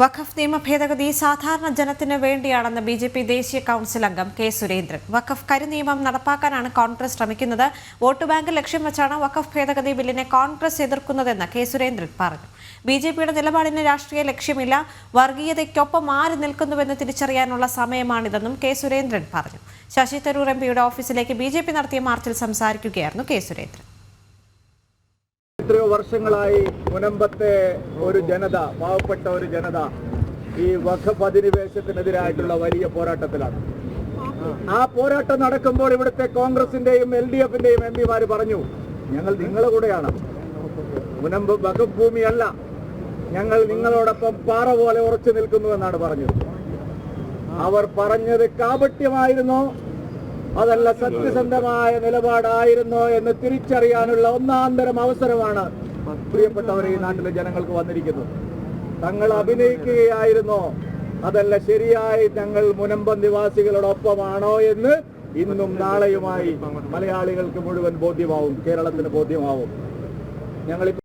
വഖഫ് നിയമ ഭേദഗതി സാധാരണ ജനത്തിന് വേണ്ടിയാണെന്ന് ബി ജെ പി ദേശീയ കൗൺസിൽ അംഗം കെ സുരേന്ദ്രൻ. വഖഫ് കരുനിയമം നടപ്പാക്കാനാണ് കോൺഗ്രസ് ശ്രമിക്കുന്നത്. വോട്ട് ബാങ്ക് ലക്ഷ്യം വെച്ചാണ് വഖഫ് ഭേദഗതി ബില്ലിനെ കോൺഗ്രസ് എതിർക്കുന്നതെന്ന് കെ സുരേന്ദ്രൻ പറഞ്ഞു. ബി ജെ പിയുടെ നിലപാടിന് രാഷ്ട്രീയ ലക്ഷ്യമില്ല. വർഗീയതയ്ക്കൊപ്പം ആര് നിൽക്കുന്നുവെന്ന് തിരിച്ചറിയാനുള്ള സമയമാണിതെന്നും കെ സുരേന്ദ്രൻ പറഞ്ഞു. ശശി തരൂർ എം പിയുടെ ഓഫീസിലേക്ക് ബി നടത്തിയ മാർച്ചിൽ സംസാരിക്കുകയായിരുന്നു കെ സുരേന്ദ്രൻ. എത്രയോ വർഷങ്ങളായി മുനമ്പത്തെ ഒരു ജനത പാവപ്പെട്ട ഒരു ജനത ഈ വഖഫ് അധിനിവേശത്തിനെതിരായിട്ടുള്ള വലിയ പോരാട്ടത്തിലാണ്. ആ പോരാട്ടം നടക്കുമ്പോൾ ഇവിടുത്തെ കോൺഗ്രസിന്റെയും എൽ ഡി എഫിന്റെയും എം പിമാര് പറഞ്ഞു ഞങ്ങൾ നിങ്ങളുടെ കൂടെയാണ്. മുനമ്പ് വഖഫ് ഭൂമിയല്ല. ഞങ്ങൾ നിങ്ങളോടൊപ്പം പാറ പോലെ ഉറച്ചു നിൽക്കുന്നു എന്നാണ് പറഞ്ഞത്. അവർ പറഞ്ഞത് കാപട്യമായിരുന്നോ. അതല്ല സത്യസന്ധമായ നിലപാടായിരുന്നോ എന്ന് തിരിച്ചറിയാനുള്ള ഒന്നാന്തരം അവസരമാണ് പ്രിയപ്പെട്ടവർ ഈ നാട്ടിലെ ജനങ്ങൾക്ക് വന്നിരിക്കുന്നത്. തങ്ങൾ അഭിനയിക്കുകയായിരുന്നോ? അതല്ല ശരിയായി തങ്ങൾ മുനമ്പം നിവാസികളോടൊപ്പമാണോ എന്ന് ഇന്നും നാളെയുമായി മലയാളികൾക്ക് മുഴുവൻ ബോധ്യമാവും കേരളത്തിന് ബോധ്യമാവും. ഞങ്ങളിപ്പോൾ